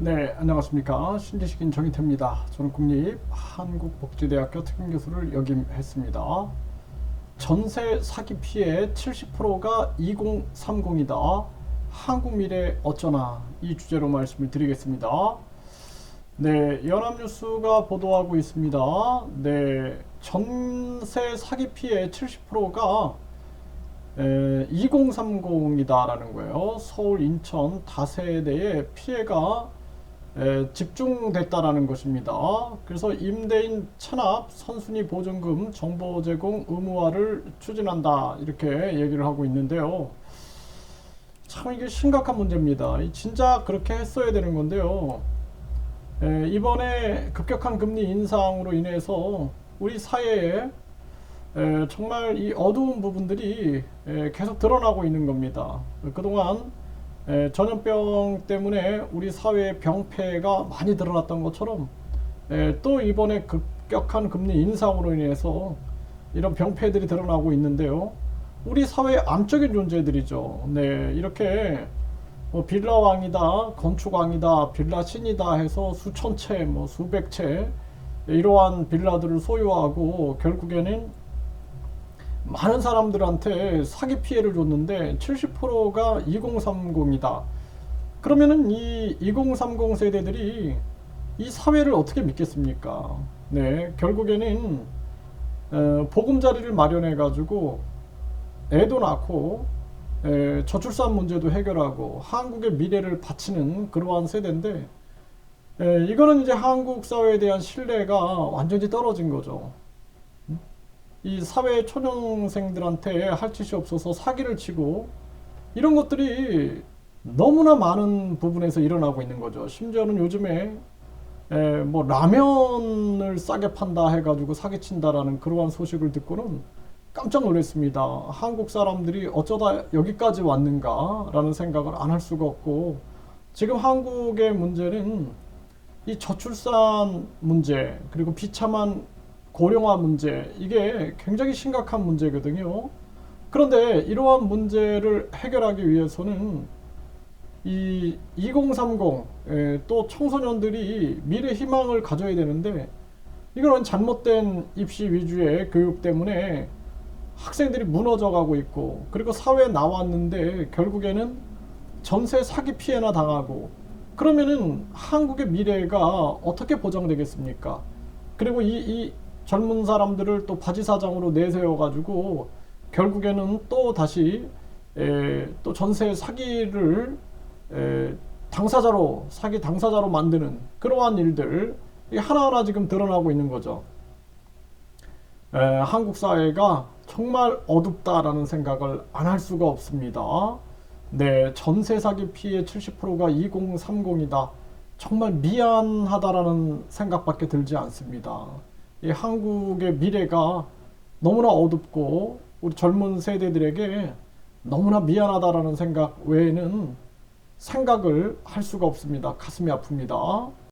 네, 안녕하십니까. 신지식인 정희태입니다. 저는 국립 한국복지대학교 특임교수를 역임했습니다. 전세 사기 피해 70%가 2030이다. 한국 미래 어쩌나 이 주제로 말씀을 드리겠습니다. 네, 연합뉴스가 보도하고 있습니다. 네, 전세 사기 피해 70%가 2030이다라는 거예요. 서울, 인천 다세대에 피해가 에, 집중됐다라는 것입니다. 그래서 임대인 체납, 선순위 보증금 정보 제공 의무화를 추진한다 이렇게 얘기를 하고 있는데요. 참 이게 심각한 문제입니다. 이 진짜 그렇게 했어야 되는 건데요. 에, 이번에 급격한 금리 인상으로 인해서 우리 사회에 에, 정말 이 어두운 부분들이 에, 계속 드러나고 있는 겁니다. 그동안 에, 전염병 때문에 우리 사회의 병폐가 많이 드러났던 것처럼 에, 또 이번에 급격한 금리 인상으로 인해서 이런 병폐들이 드러나고 있는데요. 우리 사회의 암적인 존재들이죠. 네, 이렇게 뭐 빌라 왕이다, 건축 왕이다, 빌라 신이다 해서 수천 채, 뭐 수백 채 이러한 빌라들을 소유하고 결국에는 많은 사람들한테 사기 피해를 줬는데 70%가 2030이다. 그러면은 이 2030 세대들이 이 사회를 어떻게 믿겠습니까? 네, 결국에는 어, 보금자리를 마련해 가지고 애도 낳고 에, 저출산 문제도 해결하고 한국의 미래를 바치는 그러한 세대인데 에, 이거는 이제 한국 사회에 대한 신뢰가 완전히 떨어진 거죠. 이 사회 초년생들한테 할 짓이 없어서 사기를 치고 이런 것들이 너무나 많은 부분에서 일어나고 있는 거죠. 심지어는 요즘에 에, 뭐 라면을 싸게 판다 해가지고 사기친다라는 그러한 소식을 듣고는 깜짝 놀랐습니다. 한국 사람들이 어쩌다 여기까지 왔는가라는 생각을 안 할 수가 없고 지금 한국의 문제는 이 저출산 문제 그리고 비참한 고령화 문제 이게 굉장히 심각한 문제거든요. 그런데 이러한 문제를 해결하기 위해서는 이 2030, 예, 또 청소년들이 미래 희망을 가져야 되는데 이거는 잘못된 입시 위주의 교육 때문에 학생들이 무너져 가고 있고 그리고 사회에 나왔는데 결국에는 전세 사기 피해나 당하고 그러면은 한국의 미래가 어떻게 보장되겠습니까? 그리고 이, 이 젊은 사람들을 또 바지 사장으로 내세워 가지고 결국에는 또 다시 에, 또 전세 사기를 에, 당사자로 사기 당사자로 만드는 그러한 일들 이 하나하나 지금 드러나고 있는 거죠. 에, 한국 사회가 정말 어둡다라는 생각을 안 할 수가 없습니다. 네, 전세 사기 피해 70%가 2030이다. 정말 미안하다라는 생각밖에 들지 않습니다. 이 한국의 미래가 너무나 어둡고 우리 젊은 세대들에게 너무나 미안하다라는 생각 외에는 생각을 할 수가 없습니다. 가슴이 아픕니다.